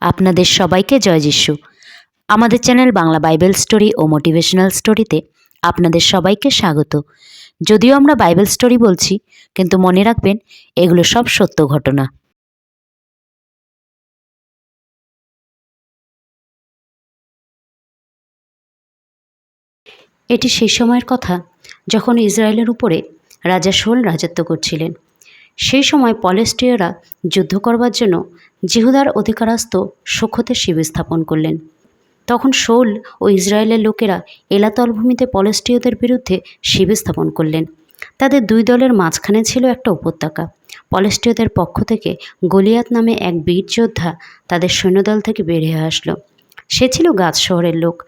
আপনাদের সবাইকে জয় যিশু। আমাদের চ্যানেল বাংলা বাইবেল স্টোরি ও মোটিভেশনাল স্টোরিতে আপনাদের সবাইকে স্বাগত। যদিও আমরা বাইবেল স্টোরি বলছি, কিন্তু মনে রাখবেন, এগুলো সব সত্য ঘটনা। এটি সেই সময়ের কথা যখন ইসরায়েলের উপরে রাজা শোল রাজত্ব করছিলেন। সেই সময় পলেস্টীয়রা যুদ্ধ করবার জন্য জিহুদার অধিকারস্থ সুখতে শিবির স্থাপন করলেন। তখন শোল ও ইসরায়েলের লোকেরা এলাতল ভূমিতে পলেস্টীয়দের বিরুদ্ধে শিবির স্থাপন করলেন। তাদের দুই দলের মাঝখানে ছিল একটা উপত্যকা। পলেস্টীয়দের পক্ষ থেকে গলিয়াত নামে এক বীর যোদ্ধা তাদের সৈন্যদল থেকে বেরিয়ে আসলো। সে ছিল গাছ শহরের লোক।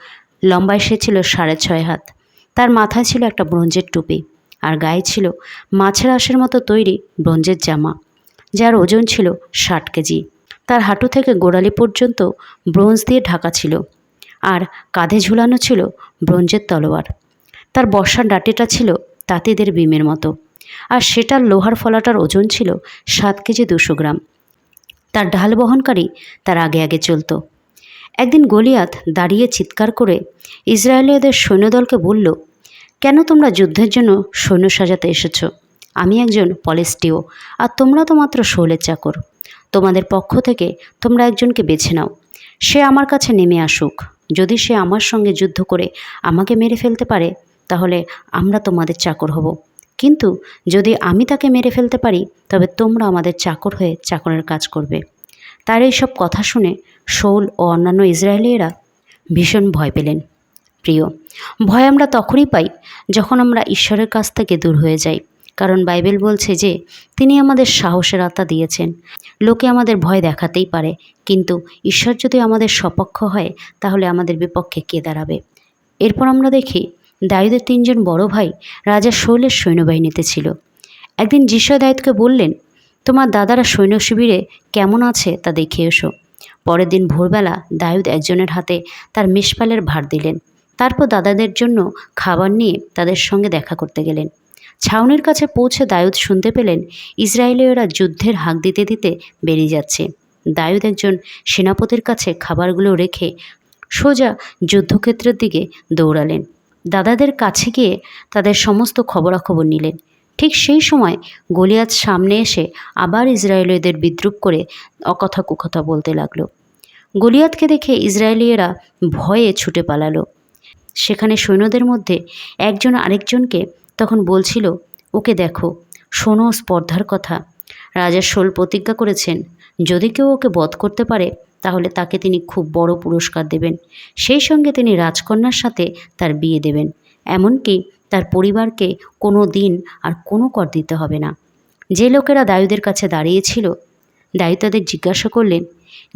লম্বায় সে ছিল সাড়ে ছয় হাত। তার মাথায় ছিল একটা ব্রোঞ্জের টুপি। আর গায়ে ছিল মাছের আঁশের মতো তৈরি ব্রোঞ্জের জামা, যার ওজন ছিল ষাট কেজি। তার হাঁটু থেকে গোড়ালি পর্যন্ত ব্রোঞ্জ দিয়ে ঢাকা ছিল আর কাঁধে ঝুলানো ছিল ব্রোঞ্জের তলোয়ার। তার বর্ষার ডাটিটা ছিল তাঁতিদের বিমের মতো আর সেটার লোহার ফলাটার ওজন ছিল সাত কেজি দুশো গ্রাম। তার ঢাল বহনকারী তার আগে আগে চলতো। একদিন গলিয়াত দাঁড়িয়ে চিৎকার করে ইসরায়েলীয়দের সৈন্যদলকে বলল কেন তোমরা যুদ্ধের জন্য সৈন্য সাজাতে এসেছ? আমি একজন পলেস্টিও, আর তোমরা তো মাত্র শোলের চাকর। তোমাদের পক্ষ থেকে তোমরা একজনকে বেছে নাও। সে আমার কাছে নেমে আসুক। যদি সে আমার সঙ্গে যুদ্ধ করে আমাকে মেরে ফেলতে পারে, তাহলে আমরা তোমাদের চাকর হব। কিন্তু যদি আমি তাকে মেরে ফেলতে পারি, তবে তোমরা আমাদের চাকর হয়ে চাকরের কাজ করবে। তার এইসব কথা শুনে শৌল ও অন্যান্য ইসরায়েলিয়েরা ভীষণ ভয় পেলেন। প্রিয়। ভয় আমরা তখনই পাই যখন আমরা ঈশ্বরের কাছ থেকে দূর হয়ে যাই। কারণ বাইবেল বলছে যে, তিনি আমাদের সাহসের আত্মা দিয়েছেন। লোকে আমাদের ভয় দেখাতেই পারে, কিন্তু ঈশ্বর যদি আমাদের সপক্ষ হয়, তাহলে আমাদের বিপক্ষে কে দাঁড়াবে? এরপর আমরা দেখি, দায়ুদের তিনজন বড় ভাই রাজা শৈলের সৈন্যবাহিনীতে ছিল। একদিন যিশয় দায়ুদকে বললেন, তোমার দাদারা সৈন্য শিবিরে কেমন আছে তা দেখে এসো। পরের দিন ভোরবেলা দায়ুদ একজনের হাতে তার মেষপালের ভার দিলেন। তারপর দাদাদের জন্য খাবার নিয়ে তাদের সঙ্গে দেখা করতে গেলেন। ছাউনির কাছে পৌঁছে দায়ুদ শুনতে পেলেন, ইসরায়েলীয়রা যুদ্ধের হাঁক দিতে দিতে বেরিয়ে যাচ্ছে। দায়ুদ একজন সেনাপতির কাছে খাবারগুলো রেখে সোজা যুদ্ধক্ষেত্রের দিকে দৌড়ালেন। দাদাদের কাছে গিয়ে তাদের সমস্ত খবরাখবর নিলেন। ঠিক সেই সময় গলিয়াত সামনে এসে আবার ইসরায়েলীয়দের বিদ্রুপ করে অকথা কুকথা বলতে লাগল। গলিয়াতকে দেখে ইসরায়েলিয়েরা ভয়ে ছুটে পালালো। সেখানে সৈন্যদের মধ্যে একজন আরেকজনকে তখন বলছিল, ওকে দেখো, শোনো স্পর্ধার কথা। রাজা শোল প্রতিজ্ঞা করেছেন, যদি কেউ ওকে বধ করতে পারে, তাহলে তাকে তিনি খুব বড় পুরস্কার দেবেন। সেই সঙ্গে তিনি রাজকন্যার সাথে তার বিয়ে দেবেন। এমনকি তার পরিবারকে কোনো দিন আর কোনো কর দিতে হবে না। যে লোকেরা দায়ুদের কাছে দাঁড়িয়েছিল দায়ু তাদের জিজ্ঞাসা করলেন,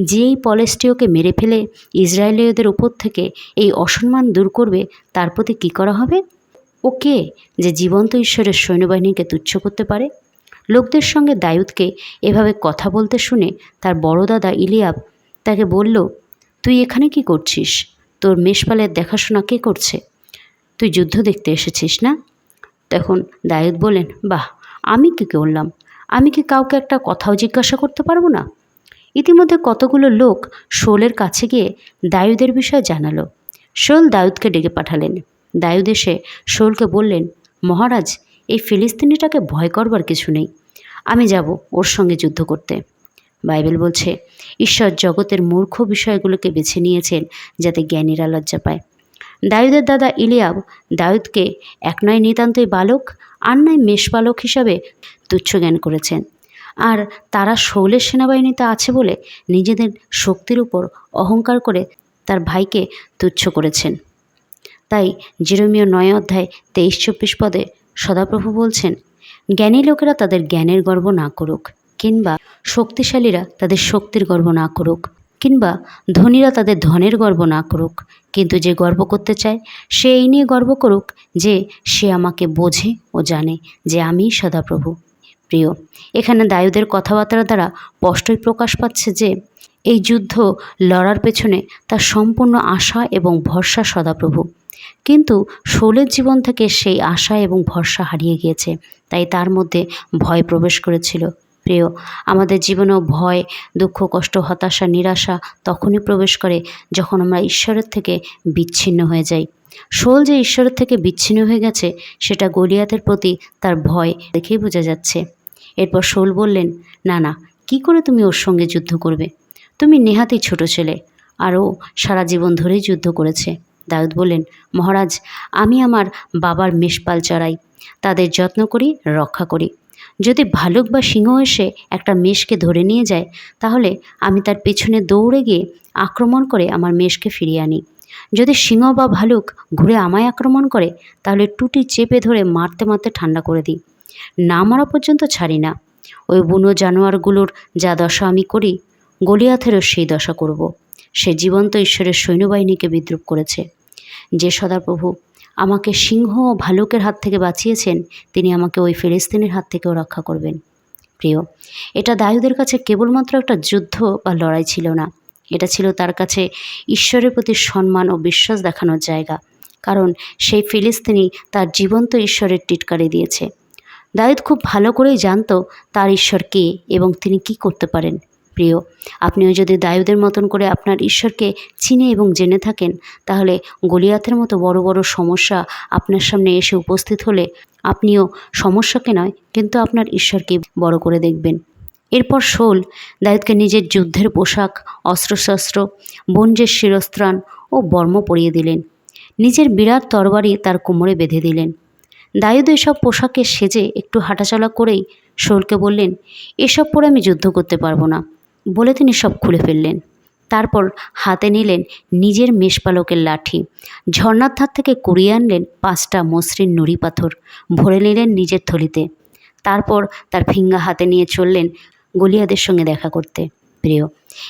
যে এই পলেস্টিওকে মেরে ফেলে ইসরায়েলীয়দের উপর থেকে এই অসম্মান দূর করবে, তার প্রতি কী করা হবে? ও কে যে জীবন্ত ঈশ্বরের সৈন্যবাহিনীকে তুচ্ছ করতে পারে? লোকদের সঙ্গে দায়ুদকে এভাবে কথা বলতে শুনে তার বড় দাদা ইলিয়াব তাকে বলল, তুই এখানে কি করছিস? তোর মেষপালের দেখাশোনা কে করছে? তুই যুদ্ধ দেখতে এসেছিস না? তখন দায়ুদ বলেন বাহ, আমি কী করলাম? আমি কি কাউকে একটা কথাও জিজ্ঞাসা করতে পারব না? ইতিমধ্যে কতগুলো লোক শোলের কাছে গিয়ে দায়ুদের বিষয়ে জানালো। শোল দায়ুদকে ডেকে পাঠালেন। দায়ুদ এসে শোলকে বললেন, মহারাজ, এই ফিলিস্তিনিটাকে ভয় করবার কিছু নেই। আমি যাব ওর সঙ্গে যুদ্ধ করতে। বাইবেল বলছে, ঈশ্বর জগতের মূর্খ বিষয়গুলোকে বেছে নিয়েছেন যাতে জ্ঞানীরা লজ্জা পায়। দায়ুদের দাদা ইলিয়াব দায়ুদকে এক নয় নিতান্তই বালক আর নয় মেষপালক হিসাবে তুচ্ছ জ্ঞান করেছেন। আর তারা শৌলের সেনাবাহিনীতে আছে বলে নিজেদের শক্তির উপর অহংকার করে তার ভাইকে তুচ্ছ করেছেন। তাই জিরোমীয় নয় অধ্যায় তেইশ চব্বিশ পদে সদাপ্রভু বলছেন, জ্ঞানী লোকেরা তাদের জ্ঞানের গর্ব না করুক কিংবা শক্তিশালীরা তাদের শক্তির গর্ব না করুক। কিংবা ধনীরা তাদের ধনের গর্ব না করুক, কিন্তু যে গর্ব করতে চায়, সে এই নিয়ে গর্ব করুক যে সে আমাকে বোঝে ও জানে যে আমি সদাপ্রভু। প্রিয়, এখানে দায়ুদের কথাবার্তার দ্বারা স্পষ্টই প্রকাশ পাচ্ছে যে এই যুদ্ধ লড়ার পেছনে তার সম্পূর্ণ আশা এবং ভরসা সদাপ্রভু। কিন্তু শোলের জীবন থেকে সেই আশা এবং ভরসা হারিয়ে গিয়েছে, তাই তার মধ্যে ভয় প্রবেশ করেছিল। প্রিয়, আমাদের জীবনেও ভয়, দুঃখ, কষ্ট, হতাশা, নিরাশা তখনই প্রবেশ করে যখন আমরা ঈশ্বরের থেকে বিচ্ছিন্ন হয়ে যাই। শোল যে ঈশ্বরের থেকে বিচ্ছিন্ন হয়ে গেছে, সেটা গলিয়াতের প্রতি তার ভয় দেখেই বোঝা যাচ্ছে। এরপর শোল বললেন, না না, কি করে তুমি ওর সঙ্গে যুদ্ধ করবে? তুমি নেহাতি ছোট ছেলে আর ও সারা জীবন ধরেই যুদ্ধ করেছে। দাউদ বললেন, মহারাজ, আমি আমার বাবার মেষপাল চড়াই, তাদের যত্ন করি, রক্ষা করি। যদি ভালুক বা সিংহ এসে একটা মেষকে ধরে নিয়ে যায়, তাহলে আমি তার পেছনে দৌড়ে গিয়ে আক্রমণ করে আমার মেষকে ফিরিয়ে আনি। যদি সিংহ বা ভালুক ঘুরে আমায় আক্রমণ করে, তাহলে টুটি চেপে ধরে মারতে মারতে ঠান্ডা করে দিই। না মারা পর্যন্ত ছাড়ি না। ওই বুনো জানোয়ারগুলোর যা দশা আমি করি, গলিয়াথেরও সেই দশা করব। সে জীবন্ত ঈশ্বরের সৈন্যবাহিনীকে বিদ্রুপ করেছে। যে সদাপ্রভু আমাকে সিংহ ও ভালুকের হাত থেকে বাঁচিয়েছেন, তিনি আমাকে ওই ফিলিস্তিনের হাত থেকেও রক্ষা করবেন। প্রিয়, এটা দায়ুদের কাছে কেবলমাত্র একটা যুদ্ধ বা লড়াই ছিল না। এটা ছিল তার কাছে ঈশ্বরের প্রতি সম্মান ও বিশ্বাস দেখানোর জায়গা। কারণ সেই ফিলিস্তিনি তার জীবন্ত ঈশ্বরের টিটকারি দিয়েছে। দায়ুদ খুব ভালো করেই জানত তার ঈশ্বর কে এবং তিনি কি করতে পারেন। প্রিয়, আপনিও যদি দায়ুদের মতন করে আপনার ঈশ্বরকে চিনে এবং জেনে থাকেন, তাহলে গলিয়াতের মতো বড় বড় সমস্যা আপনার সামনে এসে উপস্থিত হলে আপনিও সমস্যাকে নয়, কিন্তু আপনার ঈশ্বরকে বড় করে দেখবেন। এরপর শোল, দায়ুদকে নিজের যুদ্ধের পোশাক, অস্ত্রশস্ত্র বঞ্জের শিরস্ত্রাণ ও বর্ম পরিয়ে দিলেন। নিজের বিরাট তরবারি তার কোমরে বেঁধে দিলেন। দায়ুদ এসব পোশাকে সেজে একটু হাঁটাচলা করেই শোলকে বললেন, এসব পরে আমি যুদ্ধ করতে পারব না। বলে তিনি সব খুলে ফেললেন। তারপর হাতে নিলেন নিজের মেষপালকের লাঠি। ঝর্নার ধার থেকে কুড়িয়ে আনলেন পাঁচটা মসৃণ নুড়ি পাথর। ভরে নিলেন নিজের থলিতে। তারপর তার ফিঙ্গা হাতে নিয়ে চললেন গলিয়াদের সঙ্গে দেখা করতে। প্রিয়,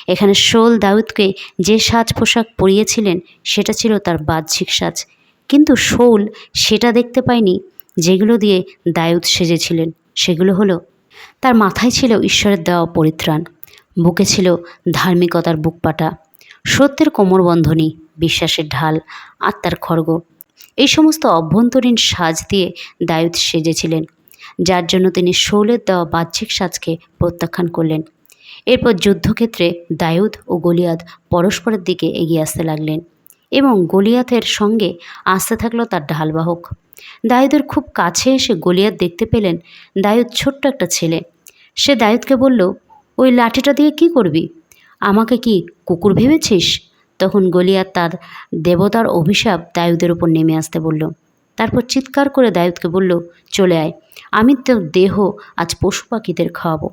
এখানে শোল দাউদকে যে সাজ পোশাক পরিয়েছিলেন, সেটা ছিল তার বাহ্যিক সাজ। কিন্তু শোল সেটা দেখতে পায়নি, যেগুলো দিয়ে দায়ুদ সেজেছিলেন। সেগুলো হলো, তার মাথায় ছিল ঈশ্বরের দেওয়া পরিত্রাণ। বুকে ছিল ধার্মিকতার বুকপাটা, সত্যের কোমরবন্ধনী, বিশ্বাসের ঢাল, আত্মার খড়গ। এই সমস্ত অভ্যন্তরীণ সাজ দিয়ে দায়ুদ সেজেছিলেন, যার জন্য তিনি শৌলের দেওয়া বাহ্যিক সাজকে প্রত্যাখ্যান করলেন। এরপর যুদ্ধক্ষেত্রে দায়ুদ ও গলিয়াদ পরস্পরের দিকে এগিয়ে আসতে লাগলেন এবং গলিয়াতের সঙ্গে আসতে থাকল তার ঢালবাহক। দায়ুদের খুব কাছে এসে গলিয়াত দেখতে পেলেন দায়ুদ ছোট্ট একটা ছেলে। সে দায়ুদকে বলল ওই লাঠিটা দিয়ে কি করবি? আমাকে কি কুকুর ভেবেছিস? তখন গলিয়াত তার দেবতার অভিশাপ দায়ুদের উপর নেমে আসতে বলল। তারপর চিৎকার করে দায়ুদকে বলল, চলে আয়, আমি তো দেহ আজ পশু পাখিদের খাওয়াবো।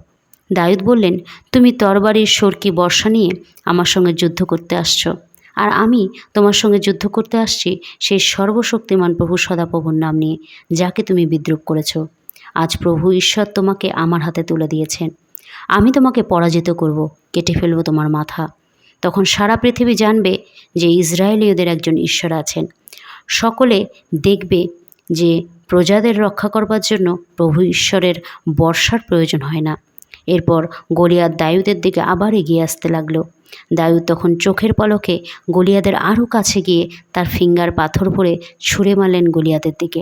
দায়ুদ বললেন, তুমি তরবারির সরকি বর্ষা নিয়ে আমার সঙ্গে যুদ্ধ করতে আসছো। আর আমি তোমার সঙ্গে যুদ্ধ করতে আসছি সেই সর্বশক্তিমান প্রভু সদাপ্রভুর নাম নিয়ে, যাকে তুমি বিদ্রুপ করেছ। আজ প্রভু ঈশ্বর তোমাকে আমার হাতে তুলে দিয়েছেন। আমি তোমাকে পরাজিত করব, কেটে ফেলব তোমার মাথা। তখন সারা পৃথিবী জানবে যে ইসরায়েলীয়দের একজন ঈশ্বর আছেন। সকলে দেখবে যে প্রজাদের রক্ষা করবার জন্য প্রভু ঈশ্বরের বর্ষার প্রয়োজন হয় না। এরপর গলিয়াদ দায়ুদের দিকে আবার এগিয়ে আসতে লাগল। দায়ুদ তখন চোখের পলকে গলিয়াদের আরও কাছে গিয়ে তার ফিঙ্গার পাথর পরে ছুঁড়ে মারলেন গলিয়াদের দিকে।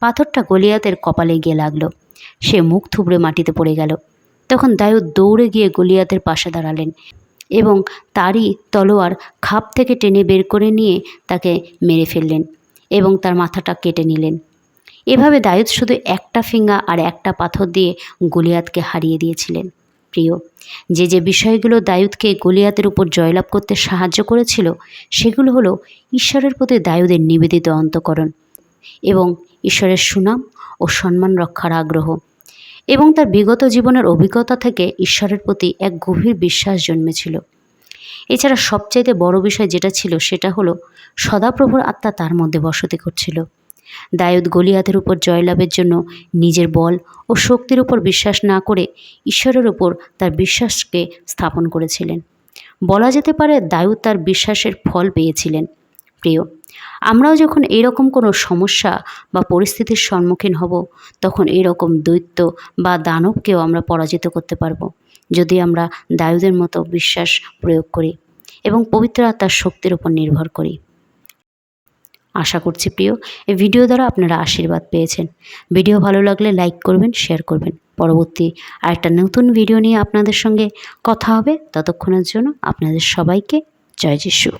পাথরটা গলিয়াতের কপালে গিয়ে লাগল। সে মুখ থুবড়ে মাটিতে পড়ে গেল। তখন দায়ুদ দৌড়ে গিয়ে গলিয়াতের পাশে দাঁড়ালেন এবং তারই তলোয়ার খাপ থেকে টেনে বের করে নিয়ে তাকে মেরে ফেললেন এবং তার মাথাটা কেটে নিলেন। এভাবে দায়ুদ শুধু একটা ফিঙ্গা আর একটা পাথর দিয়ে গলিয়াতকে হারিয়ে দিয়েছিলেন। প্রিয়, যে যে বিষয়গুলো দায়ুদকে গলিয়াতের উপর জয়লাভ করতে সাহায্য করেছিল, সেগুলো হলো ঈশ্বরের প্রতি দায়ুদের নিবেদিত অন্তকরণ এবং ঈশ্বরের সুনাম ও সম্মান রক্ষার আগ্রহ। এবং তার বিগত জীবনের অভিজ্ঞতা থেকে ঈশ্বরের প্রতি এক গভীর বিশ্বাস জন্মেছিল। এছাড়া সবচাইতে বড় বিষয় যেটা ছিল সেটা হলো, সদাপ্রভুর আত্মা তার মধ্যে বসতি করছিল। দায়ুদ গলিয়াতের উপর জয়লাভের জন্য নিজের বল ও শক্তির উপর বিশ্বাস না করে ঈশ্বরের উপর তার বিশ্বাসকে স্থাপন করেছিলেন। বলা যেতে পারে দায়ুদ তার বিশ্বাসের ফল পেয়েছিলেন। প্রিয় আমরাও যখন এরকম কোনো সমস্যা বা পরিস্থিতির সম্মুখীন হব, তখন এরকম দৈত্য বা দানবকেও আমরা পরাজিত করতে পারব, যদি আমরা দায়ুদের মতো বিশ্বাস প্রয়োগ করি এবং পবিত্র আত্মার শক্তির উপর নির্ভর করি। আশা করছি প্রিয়, এই ভিডিও দ্বারা আপনারা আশীর্বাদ পেয়েছেন। ভিডিও ভালো লাগলে লাইক করবেন, শেয়ার করবেন। পরবর্তী আরেকটা নতুন ভিডিও নিয়ে আপনাদের সঙ্গে কথা হবে। ততক্ষণের জন্য আপনাদের সবাইকে জয় যিশু।